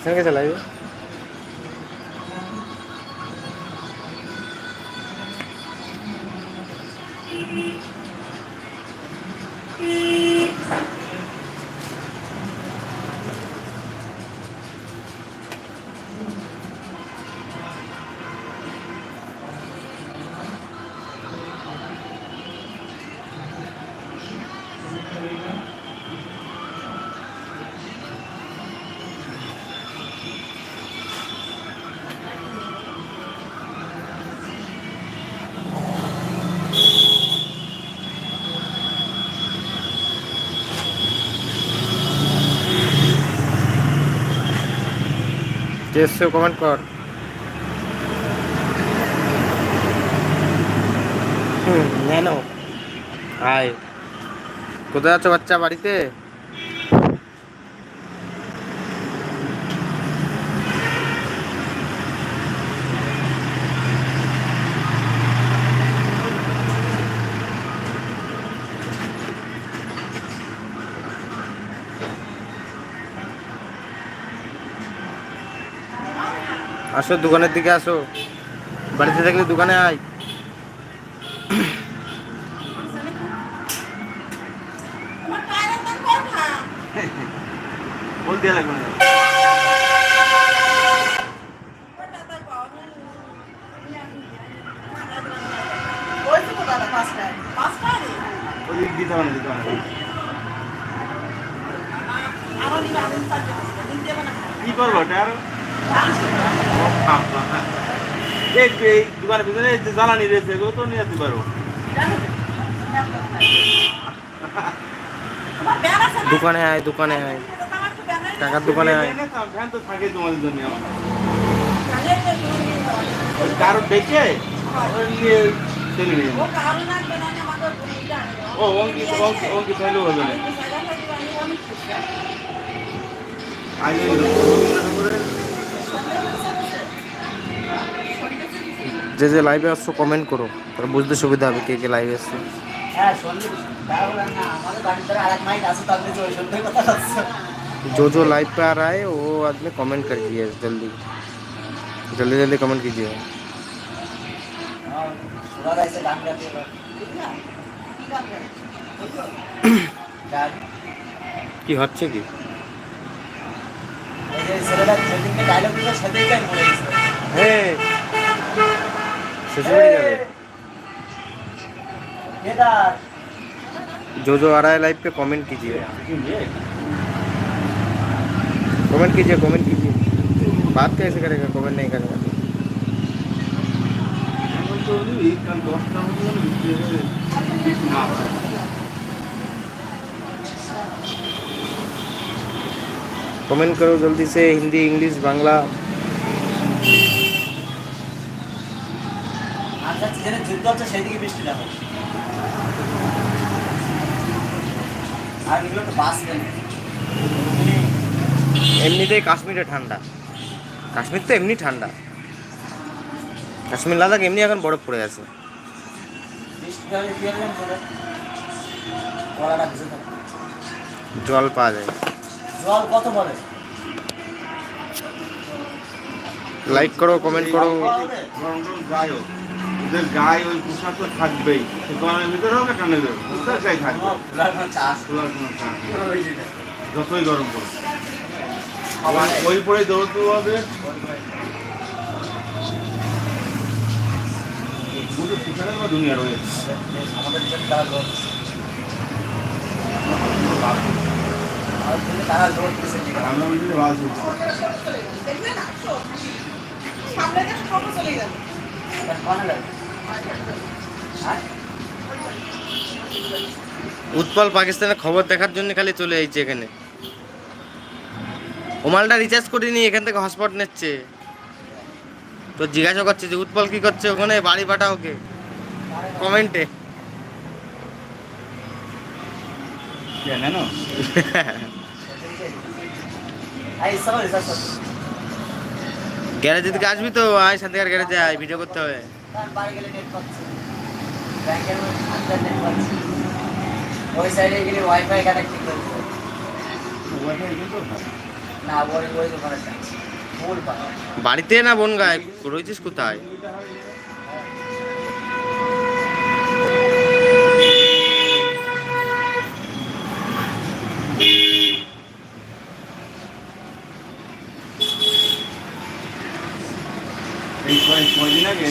Option चलाइए এসছে comment কর। কোথায় আছো বাচ্চা বাড়িতে? আসো দোকানের দিকে আসো। বাড়িতে থাকলে দোকানে আয়। কি করব ওটা আর? এই দোকানের ভিতরে যে জ্বালানি রয়েছে এগুলো তো নিয়ে যেতে দোকানে আয় দোকানে আয় টাকার দোকানে আয় ফ্যান তো থাকে তোমাদের জন্য আমার কারও নিয়ে চলে নিয়ে। ও অঙ্কিত অঙ্কিত হইলেও হবে না ঠাকুরের যে যে লাইভে আসছো কমেন্ট করো তাহলে বুঝতে সুবিধা হবে কে কে লাইভে আসছে হ্যাঁ সন্দীপ তাহলে না আমাদের বাড়ির ধারে আরেক মাইক আছে তার নিচে ওই সন্দীপ কথা হচ্ছে जो जो लाइव पे आ रहा है वो आदमी कमेंट कर दीजिए जल्दी जल्दी जल्दी कमेंट कीजिए সুরা গাইছে গান গাইতে এবার। গান। কি হচ্ছে কি হ্যাঁ শ্বশুর বাড়ি যাবে কেদার जो जो आ रहा है लाइव पे कमेंट कीजिए कमेंट कीजिए कमेंट कीजिए बात कैसे करेगा कमेंट नहीं करेगा এখন कमेंट करो जल्दी से हिंदी इंग्लिश बांग्ला আমরা যেখানে যুদ্ধ হচ্ছে সেদিকে বৃষ্টিটা হবে আর এগুলো তো বাস গেল এমনিতেই কাশ্মীরে ঠান্ডা কাশ্মীর তো এমনি ঠান্ডা কাশ্মীর লাদাখ এমনি এখন বরফ পড়ে আছে বৃষ্টিটা হলে কি হবে বলে গলাটা ভিজে থাকবে জল পাওয়া যায় জল কত বলে? লাইক করো কমেন্ট করো। গরম যাই হোক, ওদের গায়ে ওই পোশাক তো থাকবেই। গরমের ভিতরে হোক একটা নেবে ওদের গায়ে থাকবে। যতই গরম পড়ে আবার ওই পরে দৌড়তে হবে। দুনিয়া রয়েছে। উৎপল পাকিস্তানের খবর দেখার জন্য খালি চলে যাইছে এখানে। ওমালটা রিচার্জ করিনি এখান থেকে হটস্পট নিচ্ছে। তো জিজ্ঞাসা করছে যে উৎপল কি করছে ওখানে? বাড়ি পাঠা ওকে। কমেন্টে কেন গ্যারেজের দিকে আসবি তো? আয় শান্তিকার গ্যারেজে আয় ভিডিও করতে হবে। ওই সাইডে গেলে ওয়াইফাই কানেক্টিং বাড়িতে না বনগায়? রয়েছিস কোথায় এই কয় কয়দিন আগে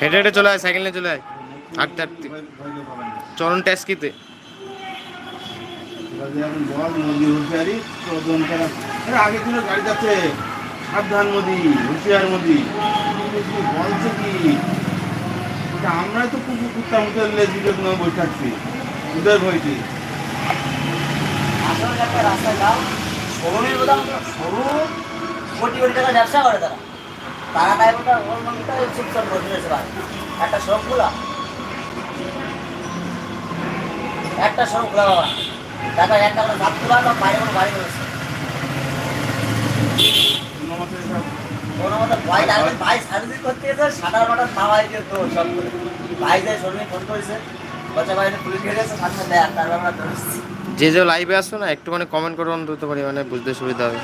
হেঁটে হেঁটে চলে আয় সাইকেল নিয়ে চলে আয় হাঁটতে হাঁটতে। চরণ ছিল গাড়ি যাচ্ছে বলছে কি এটা আমরাই তো ব্যবসা করে তারা একটা শোরুম খোলা একটা খোলা বাবা দেখো একটা করে খোলা বা বাইরে কোনো কোনো মতে করেছে ধরেছি যে যে লাইভে আসো না, একটুখানি কমেন্ট করো, অন্তত পরিমাণে বুঝতে সুবিধা হবে।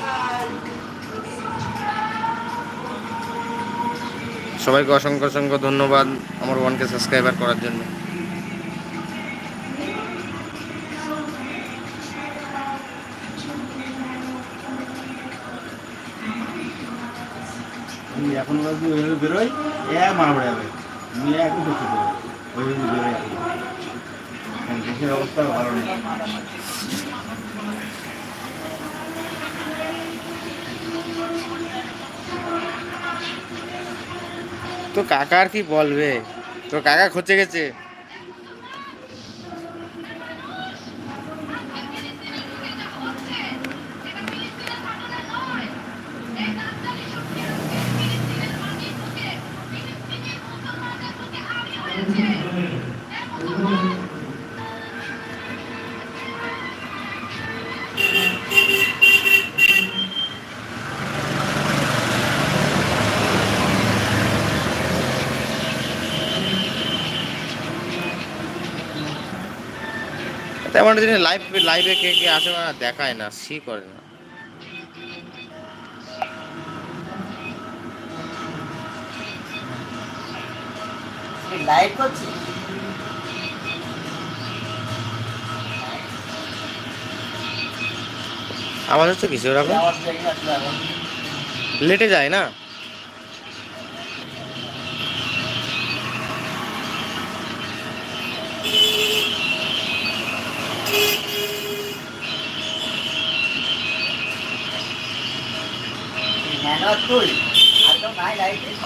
সবাইকে অসংখ্য অসংখ্য ধন্যবাদ আমার ওয়ানকে সাবস্ক্রাইবার করার জন্য। এখন বেরোয়, এ যাবে বেরোয় অবস্থা ভালো নেই। তো কাকা আর কি বলবে? তো কাকা খচে গেছে। তেমন জিনিস লাইভ লাইভে কে কে আসে না দেখায় না সি করে না। লাইভ করছি? আওয়াজ হচ্ছে কিছু এখন। লেটে যায় না ম্যানুয়াল তুই একদম নাই লাইটে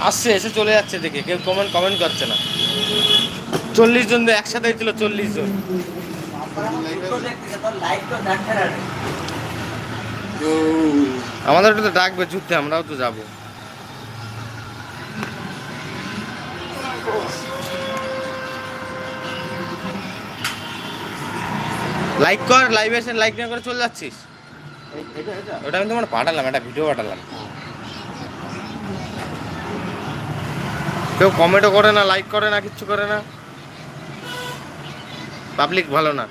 আসছে, এসে চলে যাচ্ছে দেখে। কেউ কমেন্ট কমেন্ট করছে না। চল্লিশ জন একসাথে হয়েছিল, চল্লিশ জন। আমাদের তো ডাকবে যুদ্ধে, আমরাও তো যাব। লাইক কর লাইভে এসে লাইক না করে চলে যাচ্ছিস। ওটা আমি তোমার পাঠালাম, একটা ভিডিও পাঠালাম। কেউ কমেন্টও করে না লাইক করে না, কিচ্ছু করে না। পাবলিক ভালো না।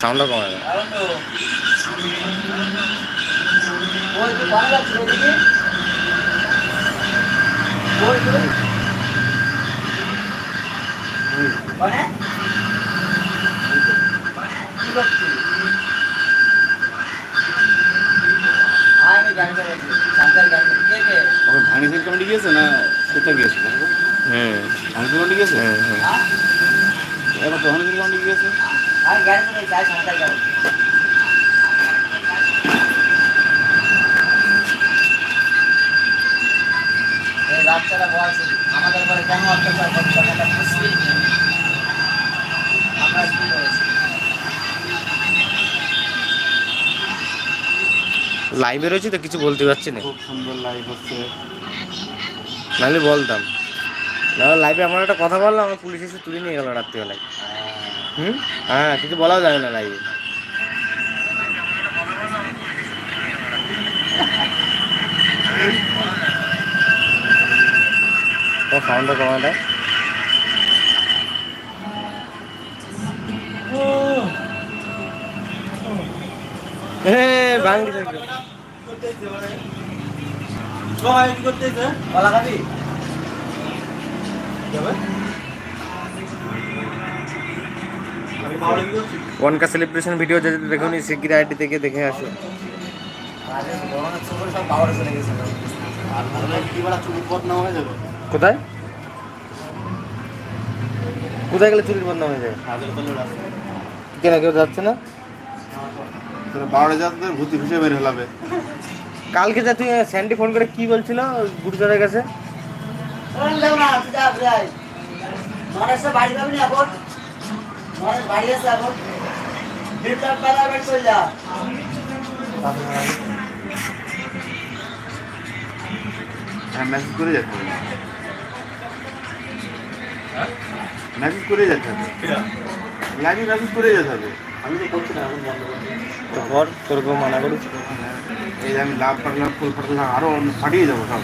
সাউন্ডও কমে না এখন তো ওই তুই কোনে যাচ্ছিস ওইদিকে ওই তুই কোনে কি করছিস আয় আমি গাড়ি চালাচ্ছি সান্তার গাড়ি কে কে? ভাঙিসের কমিটি গিয়েছে না কোথায় গিয়েছে? হুম ভাঙিসের কমিটি গিয়েছে? হুম হ্যাঁ। এবার তো ভাঙিসের কমিটি গিয়েছে। গাড়ি চালাই যাই সান্তার গাড়ি বাচ্চারা বলছে আমাদের ঘরে কেন অত্যাচার করছে? আমরা মুসলিম আমরা কি করেছি? লাইভে রয়েছে তো? কিছু বলতে পারছি না। খুব সুন্দর লাইভ হচ্ছে। নাহলে বলতাম। না লাইভে আমার একটা কথা বললাম আমার পুলিশ এসে তুলে নিয়ে গেল রাত্রিবেলায়। হুম? হ্যাঁ কিছু বলাও যাবে না লাইভে তো সাউন্ডটা কমাটা বাংলি থাকবে কলা খাবি ওয়ান সেলিব্রেশন ভিডিও যদি দেখুন শিগগির আইডি থেকে দেখে আসো। আরে বাবারে চলে গেছিল আর কি বলা চুল বদনাম হয়ে যাবে? কোথায়? কোথায় গেলে চুরির বদনাম হয়ে যায়? কেন কেউ যাচ্ছে না? বারোটা যাতে ভূতি খুঁজে বের হলাবে। কালকে যা তুই স্যান্ডি ফোন করে কি বলছিল গুরুজনের কাছে? যা হ্যাঁ মেসেজ করে যেতে মেসেজ করে যেতে হবে। লাইভে মেসেজ করে যেতে হবে। আমি তো করছি না এখন বন্ধ করে তো ঘর তোর কেউ মানা করিস এই যে আমি লাভ পাটলাম ফুল ফাটলাম আরও অন্য ফাটিয়ে যাব সব।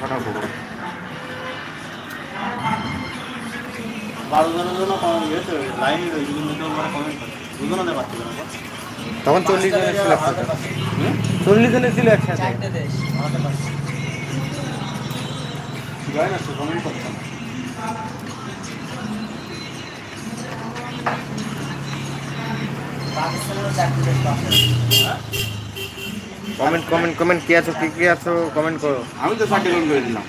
ফাটাবো বারো জনের জন্য ইয়েতে লাইনে রয়েছে কিন্তু কেউ মানে কমেন্ট করে দুজনে পাচ্ছে না। তখন চল্লিশ জনের ছিল চল্লিশ জনের ছিল একসাথে। চারটে দেশ যায় না সে কমেন্ট করছে না কমেন্ট কমেন্ট কমেন্ট কে আছো কে কে আছো কমেন্ট করো। আমি তো সার্টিফিকেট করে দিলাম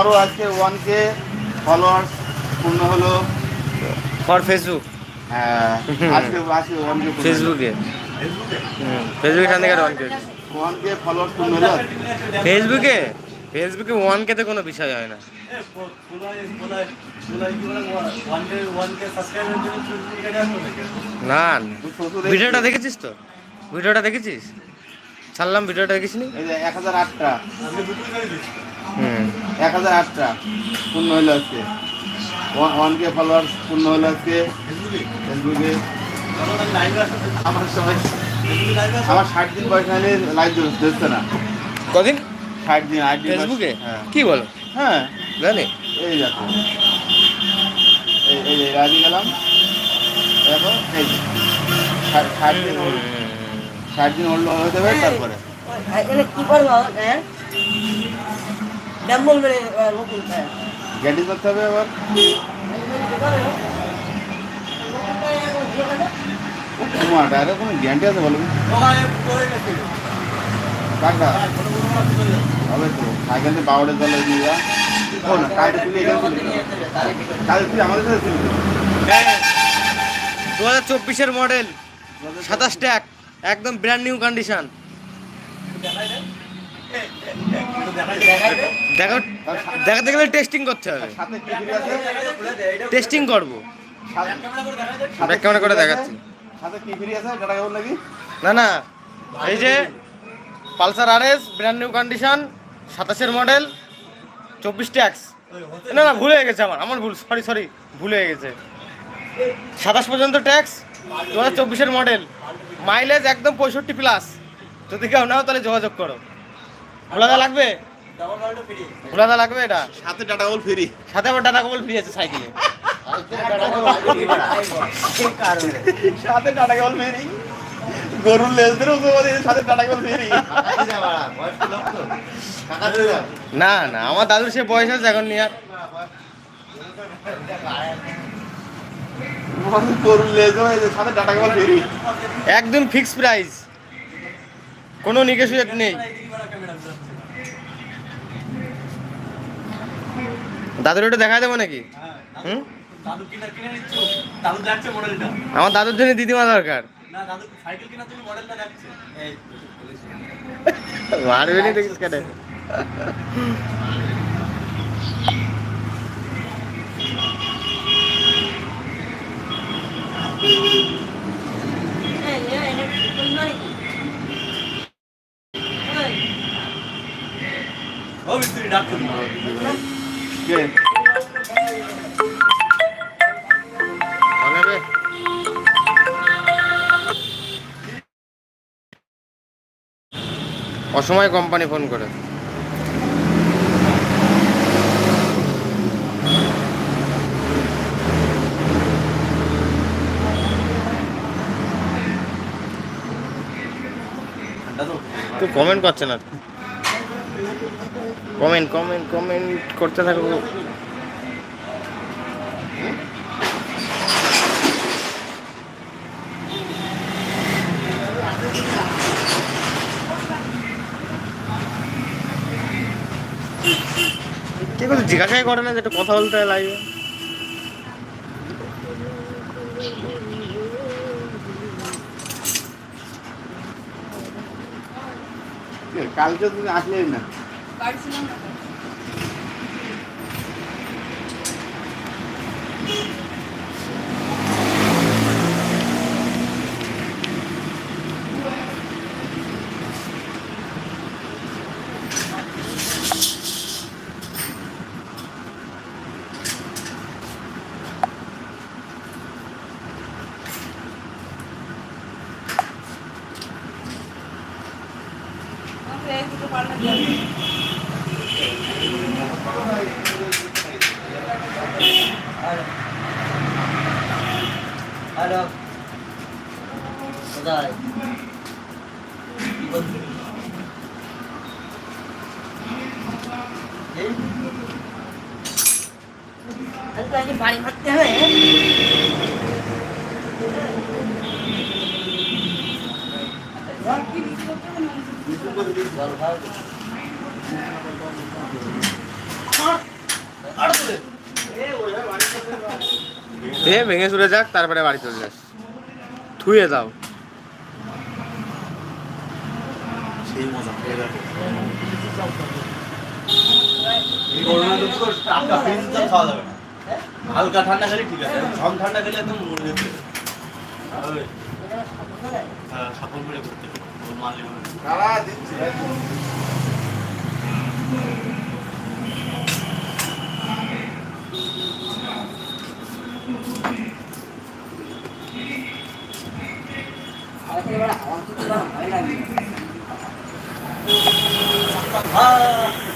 আমারও আজকে ওয়ান কে ফলোয়ার্স পূর্ণ হলো ফর ফেসবুক হ্যাঁ আজকে আজকে ওয়ান কে ফেসবুকে ফেসবুকে এখান থেকে one K one K followers পূর্ণ হলো। ফেসবুকে ফেসবুকে ওয়ান কে তে কোনো বিষয় হয় না। না না। ভিডিওটা দেখেছিস তো? ভিডিওটা দেখেছিস? ছাড়লাম ভিডিওটা দেখিস নি এক হাজার আটটা। হুম। এক হাজার আটটা পূর্ণ হলো আজকে। ওয়ান কে ফলোয়ার্স পূর্ণ হলো আজকে। ফেসবুকে। আমার সবাই আমার ষাট দিন বয়স হয়নি লাইভ দেখছে না। কদিন? ষাট দিন আট দিন ফেসবুকে? হ্যাঁ। কি বলো? হ্যাঁ। জানি। এই দেখো এই এই রাজি গেলাম। দেখো এই ষাট- ষাট দিন ষাট দিন হল হতে হবে তারপরে। কি করব হ্যাঁ? হ্যাঁ। করতে হবে আবার? তোমার ডাইরেক্ট কোনো গ্যারান্টি আছে বলো? কাকা হবে তো। সাইকেল যা। ও না এখানে আমাদের সাথে তুলে দু হাজার চব্বিশের মডেল সাতাশ ট্যাক একদম ব্র্যান্ড নিউ কন্ডিশন দেখো দেখাতে গেলে টেস্টিং করতে হবে। সাথে কি ফ্রি আছে? টেস্টিং করব ব্যাক ক্যামেরা করে দেখাচ্ছি না না। এই যে Pulsar R S brand new condition সাতাশের মডেল চব্বিশ ট্যাক্স না না ভুলে গেছে আমার। আমার ভুল সরি সরি ভুলে গেছে। সাতাশ পর্যন্ত ট্যাক্স দু হাজার চব্বিশের মডেল মাইলেজ একদম পঁয়ষট্টি প্লাস যদি কেউ নাও তাহলে যোগাযোগ করো। ভোলাদা লাগবে? ভোলাদা লাগবে এটা? সাথে টাটা কেবল ফ্রি। সাথে আবার ডাটা কবল ফ্রি আছে সাইকেলে। সাথে টাটা কেবল ফেরি। গরুর লেজ ধরে উপরে সাথে টাটা কেবল ফেরি না না আমার দাদুর সে বয়স আছে এখন নিয়ে আর গরুর লেজ সাথে টাটা ফেরি একদম ফিক্স প্রাইস কোনো নিগেশিয়েট নেই। দাদুর ওটা দেখা দেবো নাকি? হুম? আমার দাদুর জন্য দিদিমা দরকার। ডাক্তার অসময় কোম্পানি ফোন করে তো কমেন্ট করছে না। কমেন্ট কমেন্ট কমেন্ট করতে থাকো। জিজ্ঞাসাই করে না যে একটু কথা বলতে লাগবে। কালকে তুমি আসলেই না। হ্যালো কোথায় কি তো আজকে বাড়ি ভাবতে হবে জল খাও দে ভেঙে চলে যাক তারপরে বাড়ি চলে যাস। থুয়ে দাও। সেই মজা খাওয়া যাবে না। হালকা ঠান্ডা খেলে ঠিক আছে ঝম ঠান্ডা খেলে একদম মরে যেতে হবে। হ্যাঁ করে করতে দিচ্ছে। 啊！